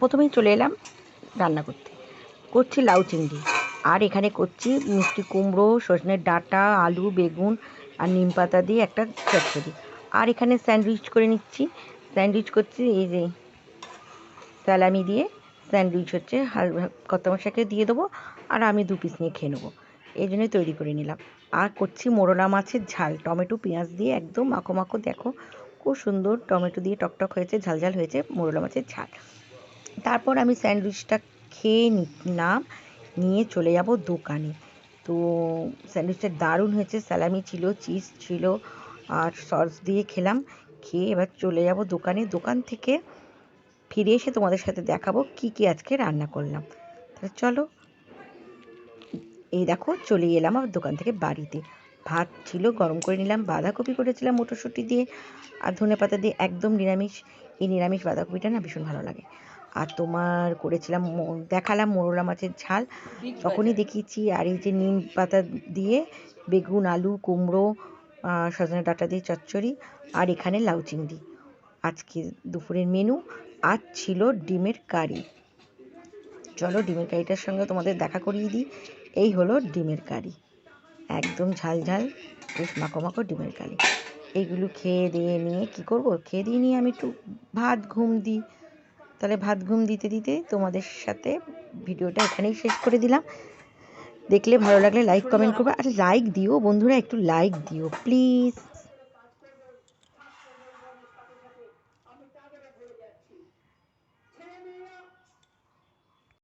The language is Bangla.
প্রথমেই চলে এলাম রান্না করতে। করছি লাউ চিংড়ি। আর এখানে করছি মিষ্টি কুমড়ো, সজনের ডাঁটা, আলু, বেগুন আর নিম পাতা দিয়ে একটা চচ্চড়ি। আর এখানে স্যান্ডউইচ করে নিচ্ছি। স্যান্ডউইচ করছি এই যে স্যালামি দিয়ে। স্যান্ডউইচ হচ্ছে কত মশাকে দিয়ে দেবো আর আমি দু পিস নিয়ে খেয়ে নেব। এই জন্যই তৈরি করে নিলাম। আর করছি মোরলা মাছের ঝাল। টমেটো, পেঁয়াজ দিয়ে একদম মাখো মাখো। দেখো খুব সুন্দর টমেটো দিয়ে টকটক হয়েছে, ঝালঝাল হয়েছে মোরলা মাছের ঝাল। তারপর আমি স্যান্ডউইচটা খেয়ে নিলাম, নিয়ে চলে যাব দোকানে। তো স্যান্ডউইচটা দারুণ হয়েছে, স্যালামি ছিল, চিজ ছিল, আর সস দিয়ে খেলাম, খেয়ে এবার চলে যাব দোকানে। দোকান থেকে ফিরে এসে তোমাদের সাথে দেখাবো কি কি আজকে রান্না করলাম। তাহলে চলো। এই দেখো, চলে এলাম আমার দোকান থেকে বাড়িতে। ভাত ছিল, গরম করে নিলাম, বাঁধাকপি করেছিলাম মটরশুঁটি দিয়ে, আর ধনে পাতা দিয়ে একদম নিরামিষ। এই নিরামিষ বাঁধাকপিটা না ভীষণ ভালো লাগে। আর তোমার করেছিলাম দেখালাম মোরলা মাছের ঝাল। তখনই দেখিয়েছি আর এই যে নিম পাতা দিয়ে বেগুন আলু কুমড়ো সজনে ডাঁটা দিয়ে চচ্চড়ি আর এখানে লাউ চিংড়ি। আজকে দুপুরের মেনু আর ছিল ডিমের কারি। চলো ডিমের কারিটার সঙ্গে তোমাদের দেখা করিয়ে দিই। এই হলো ডিমের কারি। একদম ঝাল ঝাল বেশ মাখো মাখো ডিমের কারি। এইগুলো খেয়ে দিয়ে নিয়ে কি করব? খেয়ে দিয়ে নিয়ে আমি একটু ভাত ঘুম দিই। তাহলে ভাত ঘুম দিতে দিতে তোমাদের সাথে ভিডিওটা এখানেই শেষ করে দিলাম। দেখলে ভালো লাগলে লাইক কমেন্ট করবে। আর লাইক দিও বন্ধুরা, একটু লাইক দিও প্লিজ